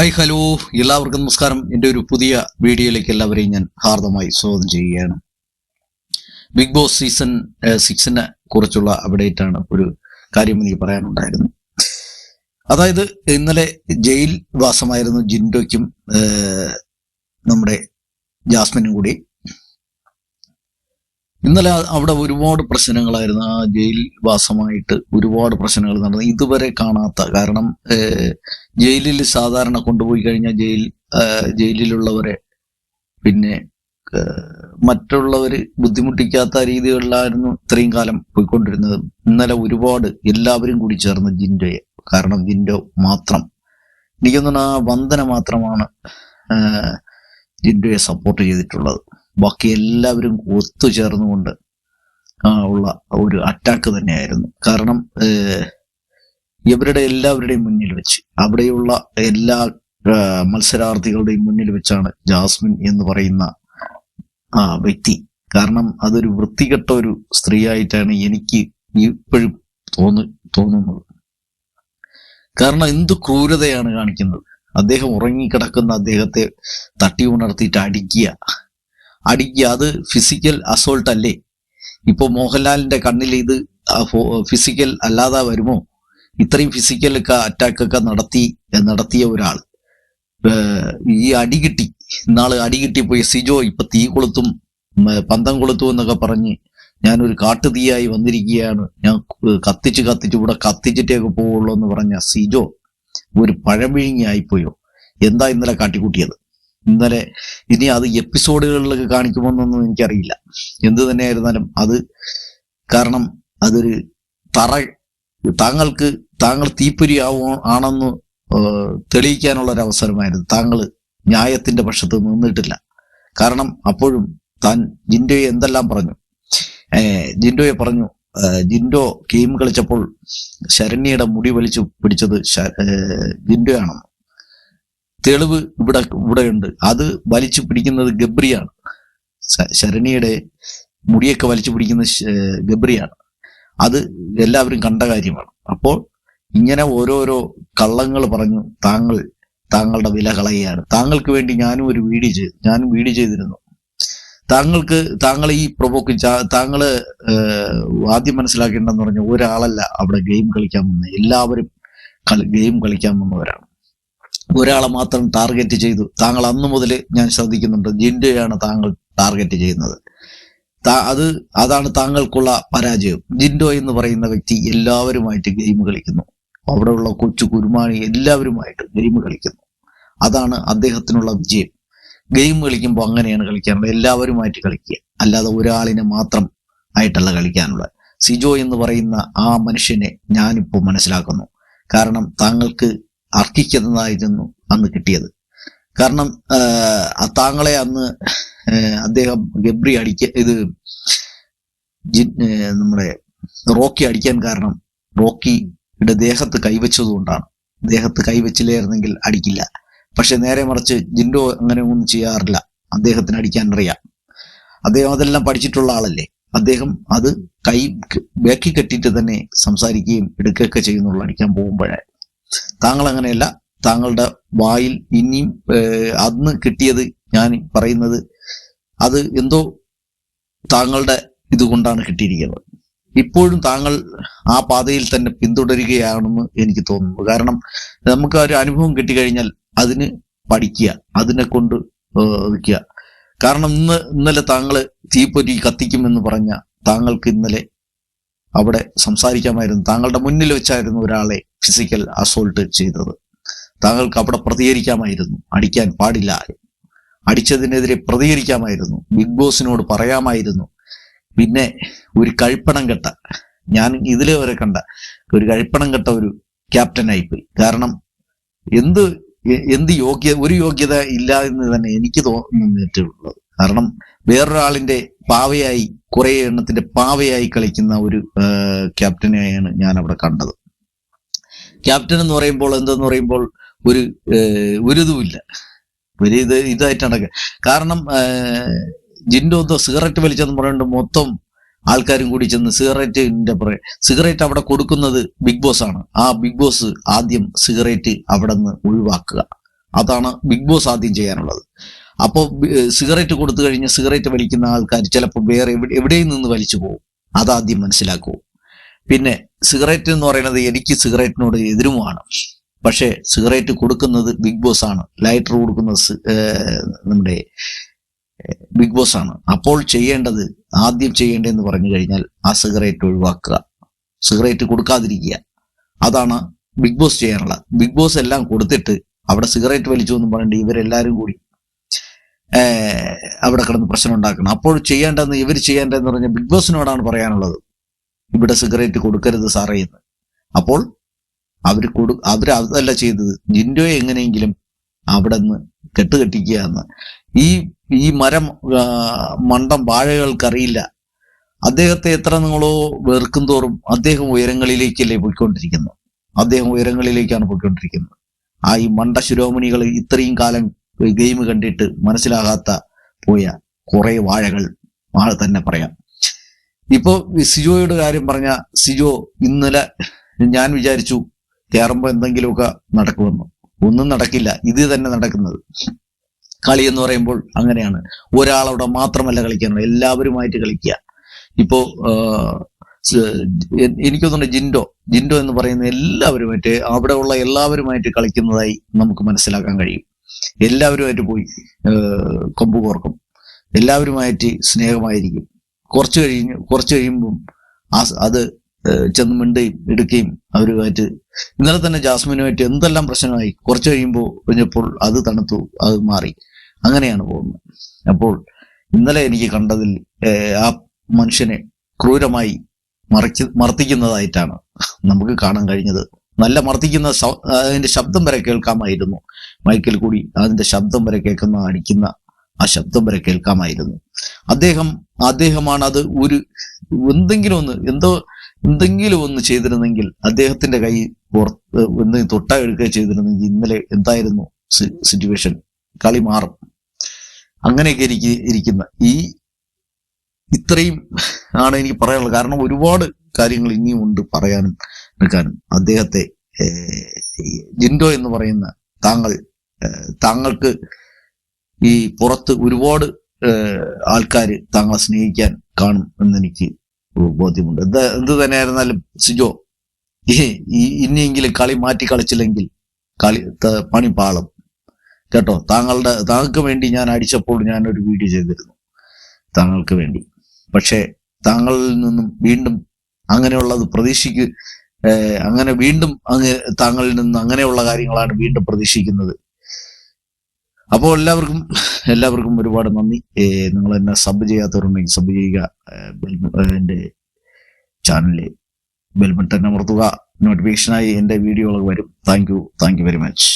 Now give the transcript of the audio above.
Hi hello എല്ലാവർക്കും നമസ്കാരം. എന്റെ ഒരു പുതിയ വീഡിയോയിലേക്ക് എല്ലാവരെയും ഞാൻ ഹാർദമായി സ്വാഗതം ചെയ്യുകയാണ്. ബിഗ് ബോസ് സീസൺ സിക്സിനെ കുറിച്ചുള്ള അപ്ഡേറ്റ് ആണ് ഒരു കാര്യം എനിക്ക് പറയാനുണ്ടായിരുന്നു. അതായത് ഇന്നലെ ജയിൽ വാസമായിരുന്നു ജിൻഡോയ്ക്കും നമ്മുടെ ജാസ്മിനും കൂടി ഇന്നലെ അവിടെ ഒരുപാട് പ്രശ്നങ്ങളായിരുന്നു. ആ ജയിൽ വാസമായിട്ട് ഒരുപാട് പ്രശ്നങ്ങൾ നടന്നു. ഇതുവരെ കാണാത്ത കാരണം ജയിലിൽ സാധാരണ കൊണ്ടുപോയി കഴിഞ്ഞാൽ ജയിൽ ജയിലിലുള്ളവരെ പിന്നെ മറ്റുള്ളവർ ബുദ്ധിമുട്ടിക്കാത്ത രീതികളിലായിരുന്നു ഇത്രയും കാലം പോയിക്കൊണ്ടിരുന്നത്. ഇന്നലെ ഒരുപാട് എല്ലാവരും കൂടി ചേർന്ന് ജിൻഡോയെ. കാരണം ജിൻഡോ മാത്രം. എനിക്കൊന്നും ആ വന്ദന മാത്രമാണ് ജിൻഡോയെ സപ്പോർട്ട് ചെയ്തിട്ടുള്ളത്. ബാക്കി എല്ലാവരും ഒത്തുചേർന്നുകൊണ്ട് ഉള്ള ഒരു അറ്റാക്ക് തന്നെയായിരുന്നു. കാരണം ഇവരുടെ എല്ലാവരുടെയും മുന്നിൽ വെച്ച് അവിടെയുള്ള എല്ലാ മത്സരാർത്ഥികളുടെയും മുന്നിൽ വെച്ചാണ് ജാസ്മിൻ എന്ന് പറയുന്ന ആ വ്യക്തി. കാരണം അതൊരു വൃത്തികെട്ട ഒരു സ്ത്രീയായിട്ടാണ് എനിക്ക് ഇപ്പോഴും തോന്നു തോന്നുന്നത്. കാരണം എന്ത് ക്രൂരതയാണ് കാണിക്കുന്നത്? അദ്ദേഹം ഉറങ്ങിക്കിടക്കുന്ന അദ്ദേഹത്തെ തട്ടി ഉണർത്തിയിട്ട് അടിക്കുക. അടിക്കുക. അത് ഫിസിക്കൽ അസോൾട്ട് അല്ലേ? ഇപ്പൊ മോഹൻലാലിന്റെ കണ്ണിൽ ഇത് ഫിസിക്കൽ അല്ലാതെ വരുമോ? ഇത്രയും ഫിസിക്കൽ ഒക്കെ അറ്റാക്ക് ഒക്കെ നടത്തി നടത്തിയ ഒരാൾ. ഈ അടി കിട്ടി. ഇന്നാൾ അടി കിട്ടിപ്പോയി. സിജോ ഇപ്പൊ തീ കൊളുത്തും പന്തം കൊളുത്തും എന്നൊക്കെ പറഞ്ഞ് ഞാനൊരു കാട്ടുതീയായി വന്നിരിക്കുകയാണ്. ഞാൻ കത്തിച്ച് കത്തിച്ച് ഇവിടെ കത്തിച്ചിട്ടേക്ക് പോവുള്ളൂ എന്ന് പറഞ്ഞ സിജോ ഒരു പഴമിഴുങ്ങി ആയിപ്പോയോ? എന്താ ഇന്നലെ കാട്ടിക്കൂട്ടിയത്? ഇന്നലെ ഇനി അത് എപ്പിസോഡുകളിലൊക്കെ കാണിക്കുമെന്നൊന്നും എനിക്കറിയില്ല. എന്ത് തന്നെയായിരുന്നാലും അത് കാരണം അതൊരു തറ താങ്കൾക്ക് താങ്കൾ തീപ്പൊരി ആവോ ആണെന്ന് തെളിയിക്കാനുള്ള ഒരു അവസരമായിരുന്നു താങ്കൾ ന്യായത്തിന്റെ പക്ഷത്ത് നിന്നിട്ടില്ല. കാരണം അപ്പോഴും താൻ ജിൻഡോയെ എന്തെല്ലാം പറഞ്ഞു? ജിൻഡോയെ പറഞ്ഞു ജിൻഡോ ഗെയിം കളിച്ചപ്പോൾ ശരണ്യയുടെ മുടി വലിച്ചു പിടിച്ചത് ജിൻഡോയാണെന്ന്. തെളിവ് ഇവിടെ ഇവിടെയുണ്ട്. അത് വലിച്ചു പിടിക്കുന്നത് ഗബ്രിയാണ്. ശരണിയുടെ മുടിയൊക്കെ വലിച്ചു പിടിക്കുന്ന ഗബ്രിയാണ്. അത് എല്ലാവരും കണ്ട കാര്യമാണ്. അപ്പോൾ ഇങ്ങനെ ഓരോരോ കള്ളങ്ങൾ പറഞ്ഞു താങ്കൾ താങ്കളുടെ വില കളയുകയാണ്. താങ്കൾക്ക് വേണ്ടി ഞാനും ഒരു വീഡിയോ ചെയ്തു ഞാനും വീഡിയോ ചെയ്തിരുന്നു. താങ്കൾക്ക് താങ്കൾ ഈ പ്രൊവോക്ക് താങ്കൾ ആദ്യം മനസ്സിലാക്കേണ്ടെന്ന് പറഞ്ഞ ഒരാളല്ല അവിടെ ഗെയിം കളിക്കാൻ വന്നത്. എല്ലാവരും ഗെയിം കളിക്കാൻ വന്നവരാണ്. ഒരാളെ മാത്രം ടാർഗറ്റ് ചെയ്തു. താങ്കൾ അന്നു മുതൽ ഞാൻ ശ്രദ്ധിക്കുന്നുണ്ട് ജിൻഡോയാണ് താങ്കൾ ടാർഗറ്റ് ചെയ്യുന്നത്. അത് അതാണ് താങ്കൾക്കുള്ള പരാജയം. ജിൻഡോ എന്ന് പറയുന്ന വ്യക്തി എല്ലാവരുമായിട്ട് ഗെയിം കളിക്കുന്നു. അവിടെയുള്ള കൊച്ചു കുരുമാണി എല്ലാവരുമായിട്ട് ഗെയിം കളിക്കുന്നു. അതാണ് അദ്ദേഹത്തിനുള്ള വിജയം. ഗെയിം കളിക്കുമ്പോൾ അങ്ങനെയാണ് കളിക്കാനുള്ളത്. എല്ലാവരുമായിട്ട് കളിക്കുക. അല്ലാതെ ഒരാളിനെ മാത്രം ആയിട്ടല്ല കളിക്കാനുള്ളത്. സിജോ എന്ന് പറയുന്ന ആ മനുഷ്യനെ ഞാനിപ്പോൾ മനസ്സിലാക്കുന്നു. കാരണം താങ്കൾക്ക് അർഹിക്കുന്നതായിരുന്നു അന്ന് കിട്ടിയത്. കാരണം താങ്കളെ അന്ന് അദ്ദേഹം ഗബ്രി അടിക്ക ഇത് നമ്മുടെ റോക്കി അടിക്കാൻ കാരണം റോക്കിയുടെ ദേഹത്ത് കൈവച്ചതുകൊണ്ടാണ് ദേഹത്ത് കൈവച്ചില്ലായിരുന്നെങ്കിൽ അടിക്കില്ല. പക്ഷെ നേരെ മറിച്ച് ജിൻഡോ അങ്ങനെ ഒന്നും ചെയ്യാറില്ല. അദ്ദേഹത്തിന് അടിക്കാൻ അറിയാം അദ്ദേഹം അതെല്ലാം പഠിച്ചിട്ടുള്ള ആളല്ലേ? അദ്ദേഹം അത് കൈ ബാക്കി കെട്ടിയിട്ട് തന്നെ സംസാരിക്കുകയും എടുക്കുകയൊക്കെ ചെയ്യുന്നുള്ളൂ അടിക്കാൻ പോകുമ്പോഴേ. താങ്കൾ അങ്ങനെയല്ല താങ്കളുടെ വായിൽ ഇനിയും അന്ന് കിട്ടിയത് ഞാൻ പറയുന്നത് അത് എന്തോ താങ്കളുടെ ഇതുകൊണ്ടാണ് കിട്ടിയിരിക്കുന്നത്. ഇപ്പോഴും താങ്കൾ ആ പാതയിൽ തന്നെ പിന്തുടരുകയാണെന്ന് എനിക്ക് തോന്നുന്നു. കാരണം നമുക്ക് ഒരു അനുഭവം കിട്ടിക്കഴിഞ്ഞാൽ അതിന് പഠിക്കുക അതിനെ കൊണ്ട് വയ്ക്കുക. കാരണം ഇന്ന് ഇന്നലെ താങ്കൾ തീപ്പൊരി കത്തിക്കുമെന്ന് പറഞ്ഞ താങ്കൾക്ക് ഇന്നലെ അവിടെ സംസാരിക്കാമായിരുന്നു. താങ്കളുടെ മുന്നിൽ വെച്ചായിരുന്നു ഒരാളെ ഫിസിക്കൽ അസോൾട്ട് ചെയ്തത്. താങ്കൾക്ക് അവിടെ പ്രതികരിക്കാമായിരുന്നു. അടിക്കാൻ പാടില്ല. അടിച്ചതിനെതിരെ പ്രതികരിക്കാമായിരുന്നു. ബിഗ് ബോസിനോട് പറയാമായിരുന്നു. പിന്നെ ഒരു കഴിപ്പണം കെട്ട. ഞാൻ ഇതിലെ വരെ കണ്ട ഒരു കഴിപ്പണം കെട്ട ഒരു ക്യാപ്റ്റനായിപ്പോയി കാരണം എന്ത് എന്ത് യോഗ്യ ഒരു യോഗ്യത ഇല്ല എന്ന് തന്നെ എനിക്ക് തോന്നിയിട്ടുള്ളത് കാരണം വേറൊരാളിന്റെ പാവയായി കുറെ എണ്ണത്തിന്റെ പാവയായി കളിക്കുന്ന ഒരു ക്യാപ്റ്റനെയാണ് ഞാൻ അവിടെ കണ്ടത്. ക്യാപ്റ്റൻ എന്ന് പറയുമ്പോൾ എന്തെന്ന് പറയുമ്പോൾ ഒരു ഒരിതുമില്ല ഒരു ഇത് ഇതായിട്ടാണ് കാരണം ജിൻഡോ എന്തോ സിഗരറ്റ് വലിച്ചെന്ന് പറയുന്നത് മൊത്തം ആൾക്കാരും കൂടി ചെന്ന് സിഗരറ്റിന്റെ പുറകെ സിഗരറ്റ് അവിടെ കൊടുക്കുന്നത് ബിഗ് ബോസ് ആണ്. ആ ബിഗ് ബോസ് ആദ്യം സിഗരറ്റ് അവിടെ നിന്ന് ഒഴിവാക്കുക. അതാണ് ബിഗ് ബോസ് ആദ്യം ചെയ്യാനുള്ളത്. അപ്പോൾ സിഗരറ്റ് കൊടുത്തു കഴിഞ്ഞ് സിഗരറ്റ് വലിക്കുന്ന ആൾക്കാർ ചിലപ്പോൾ വേറെ എവിടെ എവിടെയും നിന്ന് വലിച്ചു പോകും. അതാദ്യം മനസ്സിലാക്കൂ പിന്നെ സിഗരറ്റ് എന്ന് പറയുന്നത് എനിക്ക് സിഗരറ്റിനോട് എതിരുമാണ്. പക്ഷേ സിഗരറ്റ് കൊടുക്കുന്നത് ബിഗ് ബോസ് ആണ്. ലൈറ്റർ കൊടുക്കുന്നത് നമ്മുടെ ബിഗ് ബോസ് ആണ്. അപ്പോൾ ചെയ്യേണ്ടത് ആദ്യം ചെയ്യേണ്ടതെന്ന് പറഞ്ഞു കഴിഞ്ഞാൽ ആ സിഗരറ്റ് ഒഴിവാക്കുക. സിഗരറ്റ് കൊടുക്കാതിരിക്കുക. അതാണ് ബിഗ് ബോസ് ചെയ്യാനുള്ളത് ബിഗ് ബോസ് എല്ലാം കൊടുത്തിട്ട് അവിടെ സിഗരറ്റ് വലിച്ചു എന്ന് പറഞ്ഞിട്ട് ഇവരെല്ലാവരും കൂടി അവിടെ കിടന്ന് പ്രശ്നം ഉണ്ടാക്കണം. അപ്പോൾ ചെയ്യേണ്ടതെന്ന് ഇവർ ചെയ്യേണ്ടതെന്ന് പറഞ്ഞാൽ ബിഗ് ബോസിനോടാണ് പറയാനുള്ളത്. ഇവിടെ സിഗരറ്റ് കൊടുക്കരുത് സാറേ എന്ന്. അപ്പോൾ അവർ കൊടു അവർ അതല്ല ചെയ്തത്. ജിൻഡോയെ എങ്ങനെയെങ്കിലും അവിടെ നിന്ന് കെട്ടുകെട്ടിക്കുക എന്ന്. ഈ ഈ മരം മണ്ടം വാഴകൾക്കറിയില്ല. അദ്ദേഹത്തെ എത്ര നിങ്ങളോ വെറുക്കും തോറും അദ്ദേഹം ഉയരങ്ങളിലേക്കല്ലേ പോയിക്കൊണ്ടിരിക്കുന്നത്? അദ്ദേഹം ഉയരങ്ങളിലേക്കാണ് പോയിക്കൊണ്ടിരിക്കുന്നത്. ആ ഈ മണ്ട ശിരോമണികൾ ഇത്രയും കാലം ഗെയിം കണ്ടിട്ട് മനസ്സിലാകാത്ത പോയ കുറെ വാഴകൾ വാഴ തന്നെ പറയാം. ഇപ്പോ സിജോയുടെ കാര്യം പറഞ്ഞ സിജോ ഇന്നലെ ഞാൻ വിചാരിച്ചു കയറുമ്പോ എന്തെങ്കിലുമൊക്കെ നടക്കുമെന്ന്. ഒന്നും നടക്കില്ല. ഇത് തന്നെ നടക്കുന്നത്. കളി എന്ന് പറയുമ്പോൾ അങ്ങനെയാണ്. ഒരാളവിടെ മാത്രമല്ല കളിക്കുന്നത് എല്ലാവരുമായിട്ട് കളിക്കുക. ഇപ്പോ എനിക്കൊന്നുണ്ട് ജിൻഡോ ജിൻഡോ എന്ന് പറയുന്ന എല്ലാവരുമായിട്ട് അവിടെ ഉള്ള എല്ലാവരുമായിട്ട് കളിക്കുന്നതായി നമുക്ക് മനസ്സിലാക്കാൻ കഴിയും. എല്ലാവരുമായിട്ട് പോയി കൊമ്പ് കോർക്കും. എല്ലാവരുമായിട്ട് സ്നേഹമായിരിക്കും. കുറച്ച് കഴിഞ്ഞ് കുറച്ച് കഴിയുമ്പം ആ അത് ചെന്ന് മിണ്ടുകയും എടുക്കുകയും അവരുമായിട്ട് ഇന്നലെ തന്നെ ജാസ്മിനുമായിട്ട് എന്തെല്ലാം പ്രശ്നമായി കുറച്ച് കഴിയുമ്പോൾ കഴിഞ്ഞപ്പോൾ അത് തണുത്തു അത് മാറി. അങ്ങനെയാണ് പോകുന്നത്. അപ്പോൾ ഇന്നലെ എനിക്ക് കണ്ടതിൽ ആ മനുഷ്യനെ ക്രൂരമായി മറച്ച് മർദ്ദിക്കുന്നതായിട്ടാണ് നമുക്ക് കാണാൻ കഴിഞ്ഞത്. നല്ല മർത്തിക്കുന്ന അതിന്റെ ശബ്ദം വരെ കേൾക്കാമായിരുന്നു. മൈക്കിൽ കൂടി അതിന്റെ ശബ്ദം വരെ കേൾക്കുന്ന അടിക്കുന്ന ആ ശബ്ദം വരെ കേൾക്കാമായിരുന്നു. അദ്ദേഹം അദ്ദേഹമാണ് അത് ഒരു എന്തെങ്കിലും ഒന്ന് എന്തോ എന്തെങ്കിലും ഒന്ന് ചെയ്തിരുന്നെങ്കിൽ അദ്ദേഹത്തിന്റെ കൈ പുറത്ത് എന്തെങ്കിലും തൊട്ടാ എടുക്കുക ചെയ്തിരുന്നെങ്കിൽ ഇന്നലെ എന്തായിരുന്നു സിറ്റുവേഷൻ കളി മാറും. അങ്ങനെയൊക്കെ എനിക്ക് ഇരിക്കുന്ന ഈ ഇത്രയും ആണ് എനിക്ക് പറയാനുള്ളത്. കാരണം ഒരുപാട് കാര്യങ്ങൾ ഇനിയും ഉണ്ട് പറയാനും എടുക്കാനും അദ്ദേഹത്തെ ജിൻഡോ എന്ന് പറയുന്ന താങ്കൾ താങ്കൾക്ക് ഈ പുറത്ത് ഒരുപാട് ആൾക്കാർ താങ്കളെ സ്നേഹിക്കാൻ കാണും എന്നെനിക്ക് ബോധ്യമുണ്ട്. എന്ത് എന്ത് തന്നെയായിരുന്നാലും സിജോ ഇനിയെങ്കിലും കളി മാറ്റി കളിച്ചില്ലെങ്കിൽ കളി പണി കേട്ടോ? താങ്കളുടെ താങ്കൾക്ക് വേണ്ടി ഞാൻ അടിച്ചപ്പോൾ ഞാൻ ഒരു വീഡിയോ ചെയ്തിരുന്നു. താങ്കൾക്ക് വേണ്ടി. പക്ഷേ താങ്കളിൽ നിന്നും വീണ്ടും അങ്ങനെയുള്ളത് പ്രതീക്ഷിക്കുക അങ്ങനെ വീണ്ടും അങ്ങ് താങ്കളിൽ നിന്ന് അങ്ങനെയുള്ള കാര്യങ്ങളാണ് വീണ്ടും പ്രതീക്ഷിക്കുന്നത്. അപ്പോൾ എല്ലാവർക്കും എല്ലാവർക്കും ഒരുപാട് നന്ദി. നിങ്ങൾ എന്നെ സബ് ചെയ്യാത്തവരുണ്ടെങ്കിൽ സബ് ചെയ്യുക. എന്റെ ചാനലിൽ ബെൽ ബട്ടൺ അമർത്തുക. നോട്ടിഫിക്കേഷനായി എന്റെ വീഡിയോകൾ വരും. Thank you thank you very much